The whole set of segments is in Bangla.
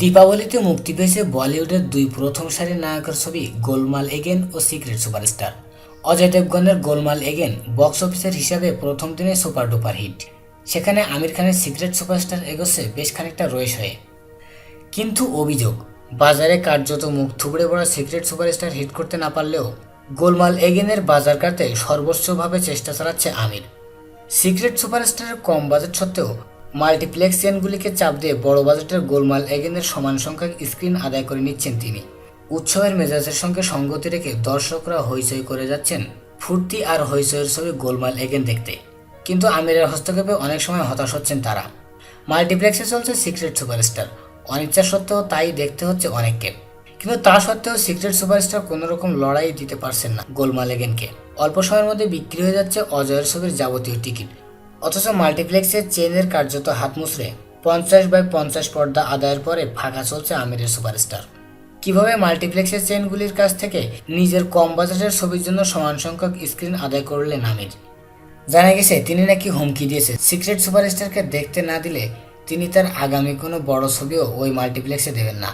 দীপাবলিতে মুক্তি পেয়েছে বলিউডের দুই প্রথম সারির নায়কের ছবি গোলমাল এগেন ও সিক্রেট সুপারস্টার। অজয় দেবগনের গোলমাল এগেন বক্স অফিসের হিসাবে প্রথম দিনে সুপার ডুপার হিট। সেখানে আমির খানের সিক্রেট সুপারস্টার এগোচ্ছে বেশ খানিকটা রয়েস হয়ে। কিন্তু অভিযোগ, বাজারে কার্যত মুখ থুবড়ে পড়া সিক্রেট সুপারস্টার হিট করতে না পারলেও গোলমাল এগেনের বাজার কাটতে সর্বোচ্চভাবে চেষ্টা চালাচ্ছে আমির। সিক্রেট সুপারস্টারের কম বাজেট সত্ত্বেও মাল্টিপ্লেক্স চেনগুলিকে চাপ দিয়ে বড় বাজেটের গোলমাল এগেনের সমান সংখ্যক স্ক্রিন আদায় করে নিচ্ছেন তিনি। উৎসবের মেজাজের সঙ্গে সঙ্গতি রেখে দর্শকরা হইচই করে যাচ্ছেন ফুর্তি আর হইচইয়ের ছবি গোলমাল এগেন দেখতে। কিন্তু আমিরের হস্তক্ষেপে অনেক সময় হতাশ হচ্ছেন তারা। মাল্টিপ্লেক্সে চলছে সিক্রেট সুপারস্টার। অনিচ্ছা সত্ত্বেও তাই দেখতে হচ্ছে অনেককে। কিন্তু তা সত্ত্বেও সিক্রেট সুপারস্টার কোনো রকম লড়াই দিতে পারছেন না গোলমাল এগেনকে। অল্প সময়ের মধ্যে বিক্রি হয়ে যাচ্ছে অজয়ের ছবির যাবতীয় টিকিট। অথচ মাল্টিপ্লেক্সের চেনের কার্যত হাত মুচড়ে পঞ্চাশ বাই পঞ্চাশ পর্দা আদায়ের পরে ফাঁকা চলছে আমিরের সুপারস্টার। কীভাবে মাল্টিপ্লেক্সের চেনগুলির কাছ থেকে নিজের কম বাজেটের ছবির জন্য সমান সংখ্যক স্ক্রিন আদায় করলেন আমির? জানা গেছে, তিনি নাকি হুমকি দিয়েছে। সিক্রেট সুপারস্টারকে দেখতে না দিলে তিনি তার আগামী কোনো বড় ছবিও ওই মাল্টিপ্লেক্সে দেবেন না।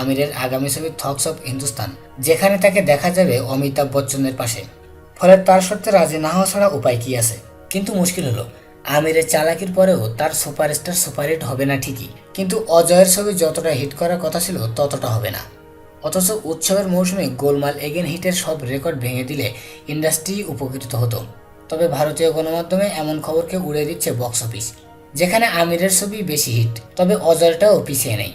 আমিরের আগামী ছবি থক্স অফ হিন্দুস্তান, যেখানে তাকে দেখা যাবে অমিতাভ বচ্চনের পাশে। ফলে তার সত্ত্বে রাজি না হওয়া ছাড়া উপায় কি আছে? কিন্তু মুশকিল হলো। আমিরের চালাকির পরেও তার সুপারস্টার সুপারহিট হবে না ঠিকই। কিন্তু অজয়ের ছবি যতটা হিট করার কথা ছিল, ততটা হবে না। অথচ উৎসবের মৌসুমে গোলমাল এগেন হিটের সব রেকর্ড ভেঙে দিলে ইন্ডাস্ট্রি উপকৃত হতো। তবে ভারতীয় গণমাধ্যমে এমন খবরকে উড়িয়ে দিচ্ছে বক্স অফিস, যেখানে আমিরের ছবি বেশি হিট, তবে অজয়টাও পিছিয়ে নেই।